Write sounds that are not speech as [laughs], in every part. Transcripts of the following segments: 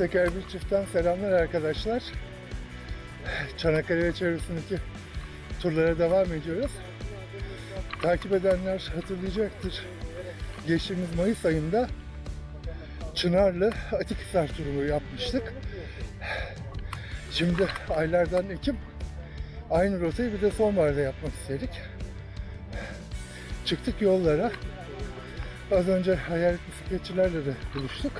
Teker bir çiftten selamlar arkadaşlar. Çanakkale çevresindeki turlara devam ediyoruz. Takip edenler hatırlayacaktır. Geçtiğimiz Mayıs ayında Çınarlı Atikhisar turu yapmıştık. Şimdi aylardan Ekim aynı rotayı bir de sonbaharda yapmak istedik. Çıktık yollara. Az önce hayalet bisikletçilerle de buluştuk.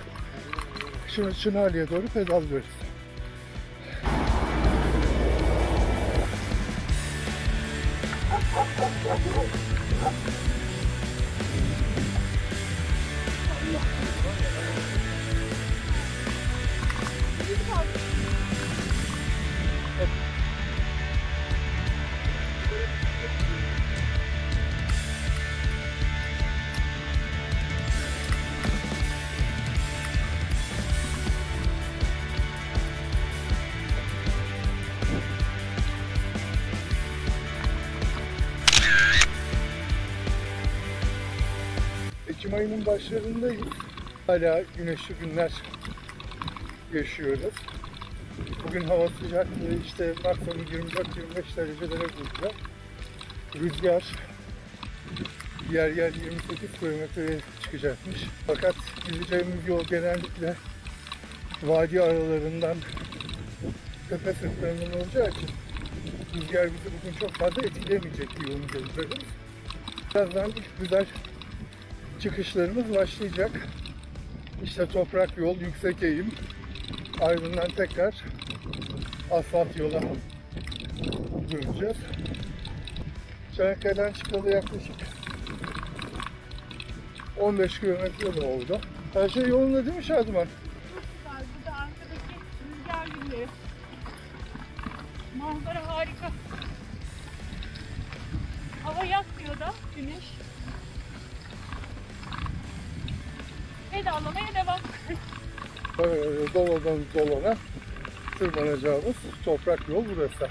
Şimdi Çınarlı'ya doğru pedallıyoruz. Ekim ayının başlarındayız. Hala güneşli günler yaşıyoruz. Bugün hava sıcaklığı işte maksimum 24-25 derecelere bulacak. Rüzgar yer yer 28 kilometreye çıkacakmış. Fakat gideceğimiz yol genellikle vadi aralarından tepe sırtlarından olacağı için rüzgar bizi bugün çok fazla etkilemeyecek diye umut ediyoruz. Birazdan güzel çıkışlarımız başlayacak. İşte toprak yol, yüksek eğim. Ardından tekrar asfalt yola döneceğiz. Çanakkale'den çıkalı yaklaşık 15 kilometre de oldu. Her şey yolunda değil mi Şadıman? Güzel. Bir de arkadaki rüzgar gülleri. Manzara harika. Hava yatmıyor da güneş. Pedallamaya devam. Böyle doladan dolana tırmanacağımız toprak yol burası.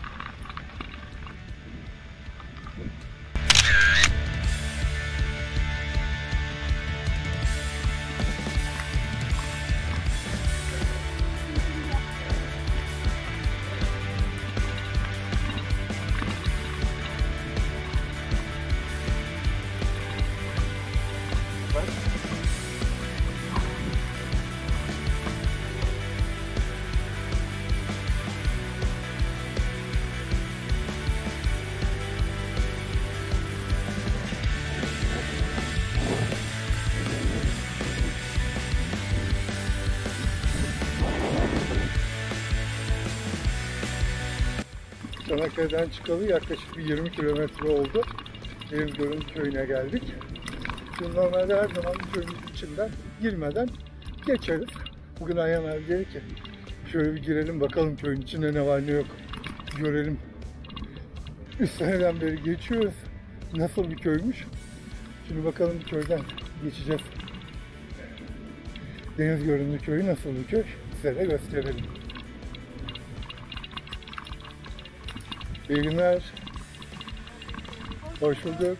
Çanakkale'den çıkalı yaklaşık bir 20 kilometre oldu. Denizgöl'ün köyüne geldik. Şimdi normalde her zaman bu köyün içinden girmeden geçeriz. Bugün Ayhan abi dedi ki şöyle bir girelim bakalım köyün içinde ne var ne yok görelim. Üç seneden beri geçiyoruz. Nasıl bir köymüş? Şimdi bakalım köyden geçeceğiz. Deniz görünümlü köyü nasıl bir köy? Size de gösterelim. İyi günler. Hoş bulduk.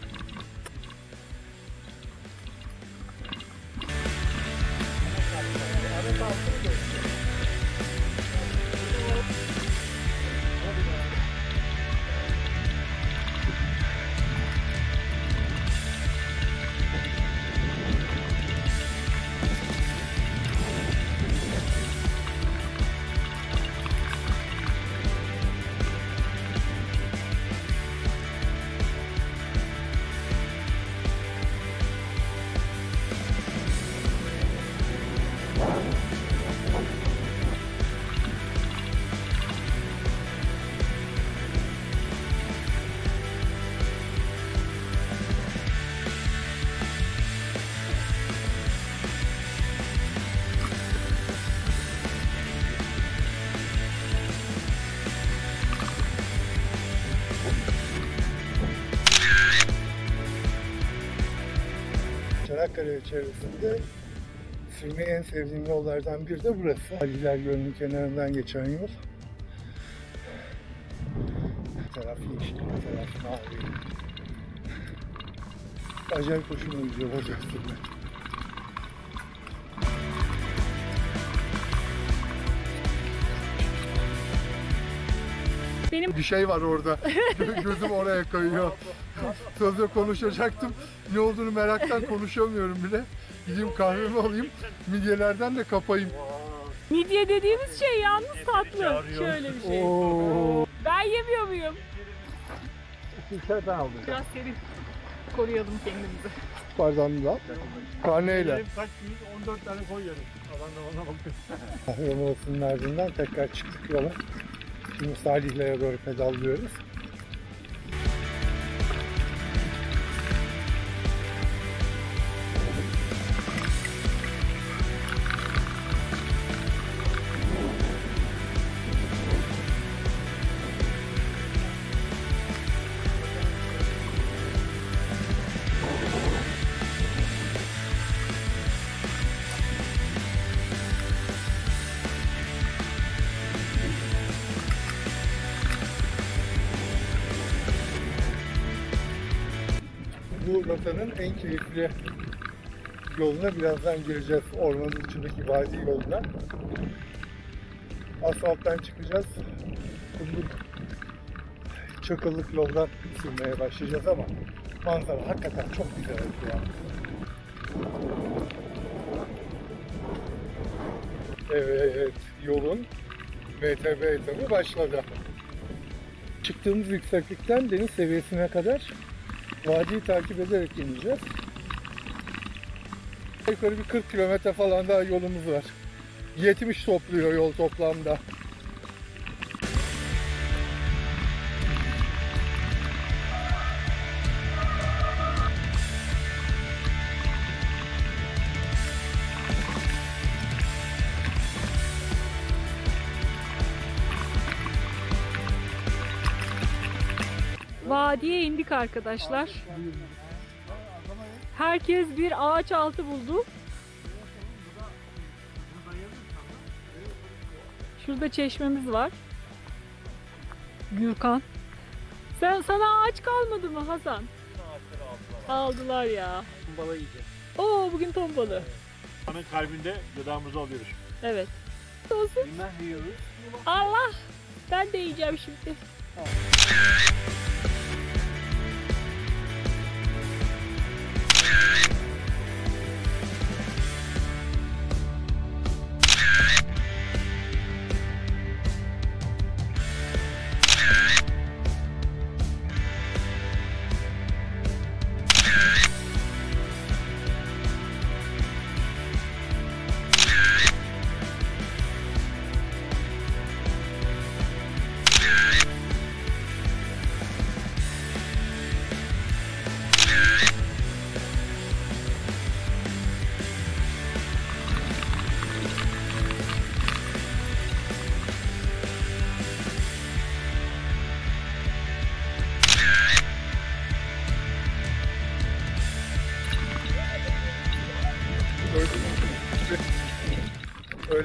Çanakkale çevresinde sürmeyi en sevdiğim yollardan biri de burası. Aliler Gölü'nün kenarından geçen yol. Bir taraf yeşil, taraf mavi. Acayip hoşuma gidiyor orada Benim Bir şey var orada. [laughs] Gözüm oraya kayıyor. Sözde konuşacaktım. Ne olduğunu meraktan konuşamıyorum bile. Gideyim kahvemi alayım. Midyelerden de kapayım. midye dediğimiz şey yalnız tatlı. Şöyle bir şey. Oo. Ben yemiyor muyum? Şişeden aldım. Biraz serin. Koruyalım kendimizi. Bardağımda. Karneyle. Kaç gün? 14 tane koy yerim. Adam da bana bakıyor. Kahve molasının ardından tekrar çıktık yola. Şimdi Salihli'ye doğru pedallıyoruz. Bu rotanın en keyifli yoluna birazdan gireceğiz. Ormanın içindeki vadi yoluna. Asfalttan çıkacağız. Kumluk, çakıllık yoldan sürmeye başlayacağız ama manzara hakikaten çok güzel an. Evet, yolun MTB etabı başladı. Çıktığımız yükseklikten deniz seviyesine kadar vadiyi takip ederek ineceğiz. Yukarı bir 40 kilometre falan daha yolumuz var. 70 topluyor yol toplamda. Vadiye indik arkadaşlar. Herkes bir ağaç altı buldu. Şurada çeşmemiz var. Gürkan. Sen sana ağaç kalmadı mı Hasan? Aldılar ya. Balığı yiyeceğiz. Oo bugün ton balığı. Onun kalbinde gıdamızı alıyoruz. Evet. Olsun. Allah. Ben de yiyeceğim şimdi.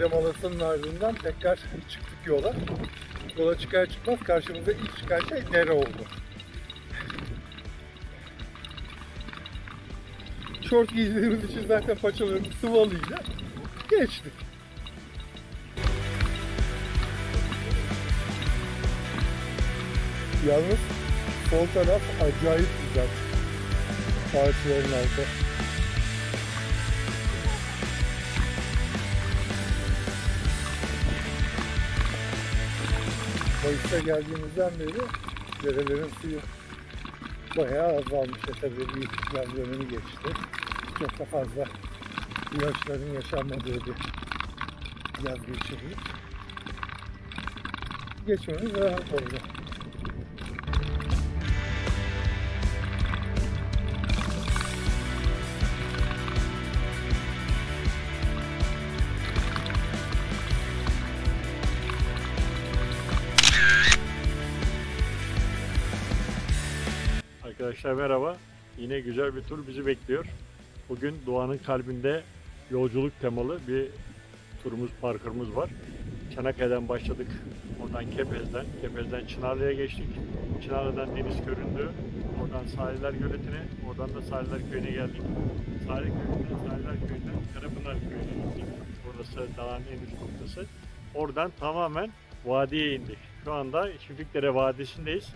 Öğle molasının ardından tekrar çıktık yola. Yola çıkar çıkmaz karşımıza ilk çıkan şey dere oldu. Şort giydiğimiz için zaten paçalarımız sıvalıydı. Geçtik. Yalnız sol taraf acayip güzel. Ağaçların altı. Mayıs'ta geldiğimizden beri derelerin suyu bayağı azalmış. E tabii yaz dönemi geçti. Çok da fazla yağışların yaşanmadığı bir yaz geçirdik. Geçmemiz rahat oldu. Arkadaşlar merhaba. Yine güzel bir tur bizi bekliyor. Bugün doğanın kalbinde yolculuk temalı bir turumuz, parkurumuz var. Çanakkale'den başladık. Oradan Kepez'den, Kepez'den Çınarlı'ya geçtik. Çınarlı'dan deniz göründü. Oradan Sahiller Göleti'ne, oradan da Sahiller Köyü'ne geldik. Sahil Köyü'nden, Sahiller Köyü'nden Karapınar Köyü'ne gittik. Orası dağın en üst noktası. Oradan tamamen vadiye indik. Şu anda Çiftlikdere Vadisi'ndeyiz.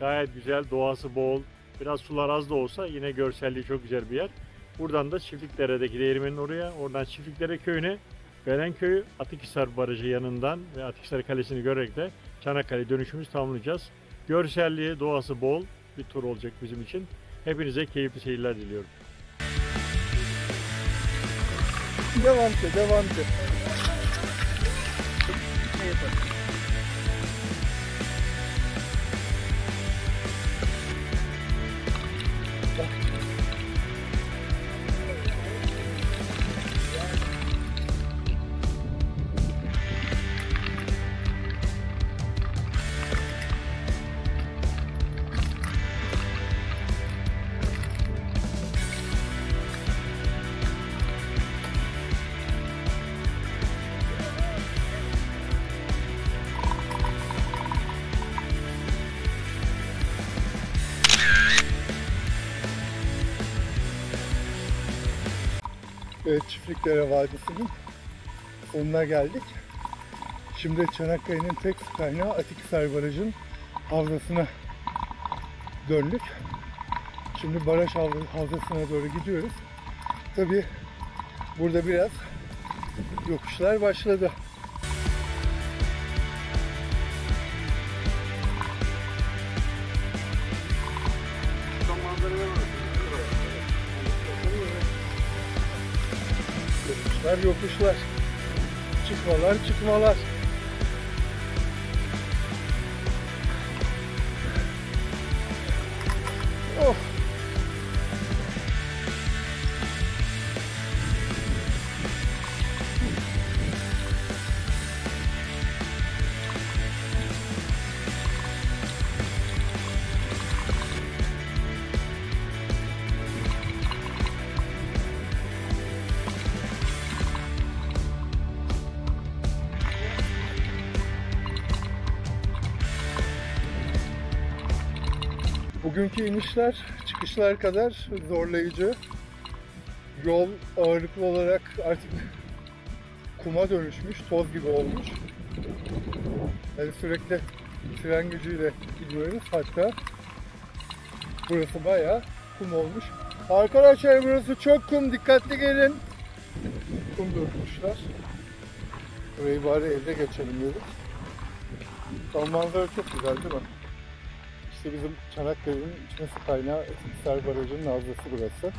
Gayet güzel, doğası bol. Biraz sular az da olsa yine görselliği çok güzel bir yer. Buradan da Çiftlikdere'deki değirmenin oraya, oradan Çiftlikdere köyüne, Berenköy, Atikhisar Barajı yanından ve Atikhisar Kalesi'ni görerek de Çanakkale dönüşümüzü tamamlayacağız. Görselliği, doğası bol bir tur olacak bizim için. Hepinize keyifli seyirler diliyorum. Devam ki, devam ki. Evet, Çiftlikdere Vadisi'nin sonuna geldik. Şimdi Çanakkale'nin tek kaynağı Atikhisar Barajı'nın havzasına döndük. Şimdi baraj havz- havzasına doğru gidiyoruz. Tabii burada biraz yokuşlar başladı. Yokuşlar yokuşlar. Çıkmalar çıkmalar. Bugünkü inişler çıkışlar kadar zorlayıcı. Yol ağırlıklı olarak artık [laughs] kuma dönüşmüş, toz gibi olmuş. Yani sürekli fren gücüyle gidiyoruz. Hatta burası bayağı kum olmuş. Arkadaşlar burası çok kum, dikkatli gelin. Kum dökmüşler. Burayı bari evde geçelim dedik. Tam manzara çok güzel değil mi? İşte bizim Çanakkale'nin içme su kaynağı Etkisar Barajı'nın havzası burası.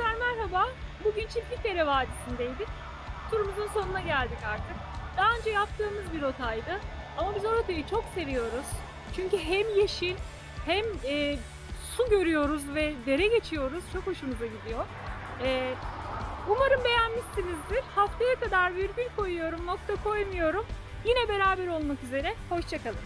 Arkadaşlar merhaba. Bugün Çiftlikdere Vadisi'ndeydik. Turumuzun sonuna geldik artık. Daha önce yaptığımız bir rotaydı. Ama biz o rotayı çok seviyoruz. Çünkü hem yeşil hem e, su görüyoruz ve dere geçiyoruz. Çok hoşumuza gidiyor. E, umarım beğenmişsinizdir. Haftaya kadar virgül koyuyorum, nokta koymuyorum. Yine beraber olmak üzere. Hoşçakalın.